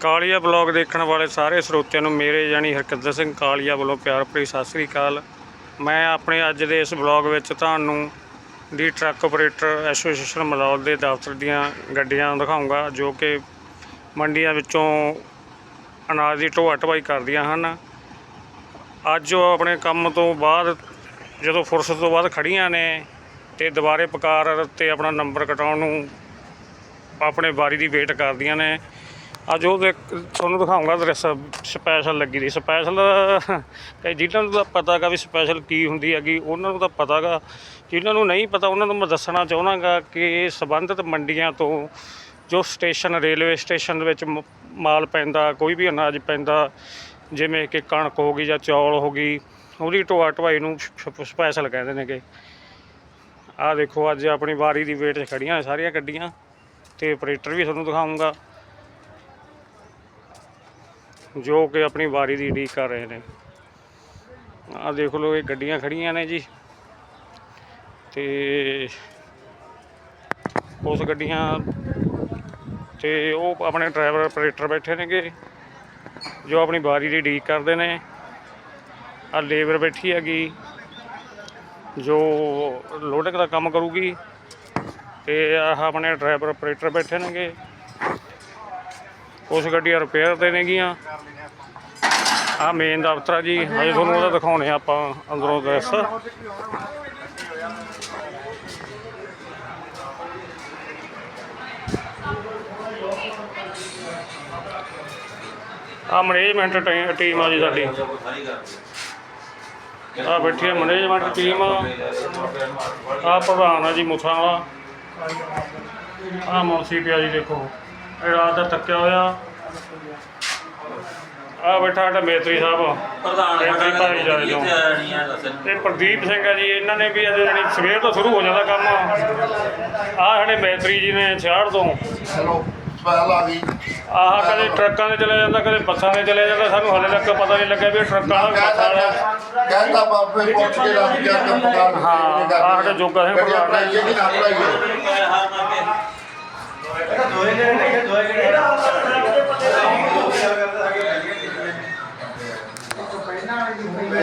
Kalia blog ਦੇਖਣ ਵਾਲੇ ਸਾਰੇ ਸਰੋਤਿਆਂ ਨੂੰ ਮੇਰੇ ਯਾਨੀ ਹਰਕਿੰਦਰ ਸਿੰਘ ਕਾਲੀਆ ਵੱਲੋਂ ਪਿਆਰ ਭਰੀ ਸਤਿ ਸ੍ਰੀ ਅਕਾਲ। ਮੈਂ ਆਪਣੇ ਅੱਜ ਦੇ ਇਸ ਬਲੌਗ ਵਿੱਚ ਤੁਹਾਨੂੰ the truck operator association Malaud ਦੇ ਦਫ਼ਤਰ ਦੀਆਂ ਗੱਡੀਆਂ ਦਿਖਾਉਂਗਾ ਜੋ ਕਿ ਮੰਡੀਆਂ ਵਿੱਚੋਂ ਅਨਾਜ ਦੀ ਢੋਆ ਢਵਾਈ ਕਰਦੀਆਂ ਹਨ। ਅੱਜ ਉਹ ਆਪਣੇ ਕੰਮ ਤੋਂ ਬਾਅਦ, ਜਦੋਂ ਫੁਰਸਤ ਤੋਂ ਬਾਅਦ ਖੜੀਆਂ ਨੇ ਤੇ ਦੁਬਾਰੇ ਪਕਾਰ ਤੇ ਆਪਣਾ ਨੰਬਰ ਕਟਾਉਣ ਨੂੰ ਆਪਣੇ ਵਾਰੀ ਦੀ ਵੇਟ ਕਰਦੀਆਂ ਨੇ। ਅੱਜ ਉਹ ਦੇਖ, ਤੁਹਾਨੂੰ ਦਿਖਾਉਂਗਾ ਦ੍ਰਿਸ਼ ਸਪੈਸ਼ਲ ਲੱਗੀ ਦੀ। ਸਪੈਸ਼ਲ ਕਈ ਜਿਨ੍ਹਾਂ ਨੂੰ ਤਾਂ ਪਤਾ ਗਾ ਵੀ ਸਪੈਸ਼ਲ ਕੀ ਹੁੰਦੀ ਹੈਗੀ, ਉਹਨਾਂ ਨੂੰ ਤਾਂ ਪਤਾ ਗਾ। ਜਿਨ੍ਹਾਂ ਨੂੰ ਨਹੀਂ ਪਤਾ, ਉਹਨਾਂ ਨੂੰ ਮੈਂ ਦੱਸਣਾ ਚਾਹੁੰਦਾਗਾ ਕਿ ਸੰਬੰਧਿਤ ਮੰਡੀਆਂ ਤੋਂ ਜੋ ਸਟੇਸ਼ਨ ਰੇਲਵੇ ਸਟੇਸ਼ਨ ਦੇ ਵਿੱਚ ਮ- ਮਾਲ ਪੈਂਦਾ, ਕੋਈ ਵੀ ਅਨਾਜ ਪੈਂਦਾ, ਜਿਵੇਂ ਕਿ ਕਣਕ ਹੋ ਗਈ ਜਾਂ ਚੌਲ ਹੋ ਗਈ, ਉਹਦੀ ਢੋਆ ਢਵਾਈ ਨੂੰ ਸਪੈਸ਼ਲ ਕਹਿੰਦੇ ਨੇਗੇ। ਆਹ ਦੇਖੋ, ਅੱਜ ਆਪਣੀ ਵਾਰੀ ਦੀ ਵੇਟ 'ਚ ਖੜੀਆਂ ਸਾਰੀਆਂ ਗੱਡੀਆਂ, ਤੇ ਆਪਰੇਟਰ ਵੀ ਤੁਹਾਨੂੰ ਦਿਖਾਉਂਗਾ ਜੋ ਕਿ ਆਪਣੀ ਵਾਰੀ ਦੀ ਉਡੀਕ ਕਰ ਰਹੇ ਨੇ। ਆਹ ਦੇਖ ਲਓ, ਇਹ ਗੱਡੀਆਂ ਖੜੀਆਂ ਨੇ ਜੀ। ਤੇ ਉਸ ਗੱਡੀਆਂ ਤੇ ਉਹ ਆਪਣੇ ਡਰਾਈਵਰ ਆਪਰੇਟਰ ਬੈਠੇ ਨੇਗੇ, ਜੋ ਆਪਣੀ ਵਾਰੀ ਦੀ ਉਡੀਕ ਕਰਦੇ ਨੇ। ਆ ਲੇਬਰ ਬੈਠੀ ਹੈਗੀ, ਜੋ ਲੋਡਿੰਗ ਦਾ ਕੰਮ ਕਰੂਗੀ। ਤੇ ਆਹ ਆਪਣੇ ਡਰਾਈਵਰ ਆਪਰੇਟਰ ਬੈਠੇ ਨੇਗੇ। ਕੁਛ ਗੱਡੀਆਂ ਰਿਪੇਅਰ ਤੇ ਨੇਗੀਆਂ ਆ ਮੇਨ ਦਫ਼ਤਰ ਆ ਜੀ, ਹਜੇ ਤੁਹਾਨੂੰ ਉਹਦਾ ਦਿਖਾਉਣੇ ਆ ਆਪਾਂ ਅੰਦਰੋਂ ਦ੍ਰਿਸ਼ ਆ ਮੈਨੇਜਮੈਂਟ ਟੀਮ ਆ ਜੀ ਸਾਡੀ। ਆ ਬੈਠੀ ਹੈ ਮੈਨੇਜਮੈਂਟ ਟੀਮ ਆ। ਪ੍ਰਧਾਨ ਆ ਜੀ ਮੁੱਠਾਂ ਵਾਲਾ। ਆ ਮੁਨਸੀ ਪਿਆ ਜੀ ਦੇਖੋ। ਰਾਤ ਦਾ ਤੱਕਿਆ ਹੋਇਆ। ਆ ਬੈਠਾ ਸਾਡਾ ਮੇਤਰੀ ਸਾਹਿਬ। ਪ੍ਰਧਾਨ ਸਾਡਾ ਭਾਈ ਜਾਏ ਜੋ। ਇਹ ਪ੍ਰਦੀਪ ਸਿੰਘ ਆ ਜੀ ਇਹਨਾਂ ਨੇ ਵੀ ਅੱਜ ਜਾਣੀ ਸਵੇਰ ਤੋਂ ਸ਼ੁਰੂ ਹੋ ਜਾਂਦਾ ਕੰਮ। ਆ ਸਾਡੇ ਮੈਤਰੀ ਜੀ ਨੇ ਛਾੜ ਤੋਂ। ਚਲੋ ਸਵਾਲ ਆ ਗਈ। ਆਹ ਕਦੇ ਟਰੱਕਾਂ ਤੇ ਚਲੇ ਜਾਂਦਾ ਕਦੇ ਬੱਸਾਂ ਤੇ ਚਲੇ ਜਾਂਦਾ। ਸਾਨੂੰ ਹਲੇ ਤੱਕ ਪਤਾ ਨਹੀਂ ਲੱਗਿਆ ਵੀ ਇਹ ਟਰੱਕਾਂ ਬੱਸਾਂ ਵਾਲਾ ਕਹਿੰਦਾ ਬਾਪੇ ਪੁੱਛ ਕੇ ਰੱਖ ਗਿਆ ਤੇ ਮਕਾਨ ਹਾਂ, ਆਹ ਸਾਡੇ ਜੋਗਾ ਸਿੰਘ ਪ੍ਰਧਾਨ ਨੇ। ਇਹ ਵੀ ਨਾ ਪੜਾਈਏ ਪਹਿਲਾਂ ਵਾਲੀ ਦੀ ਹੋਈ ਹੈ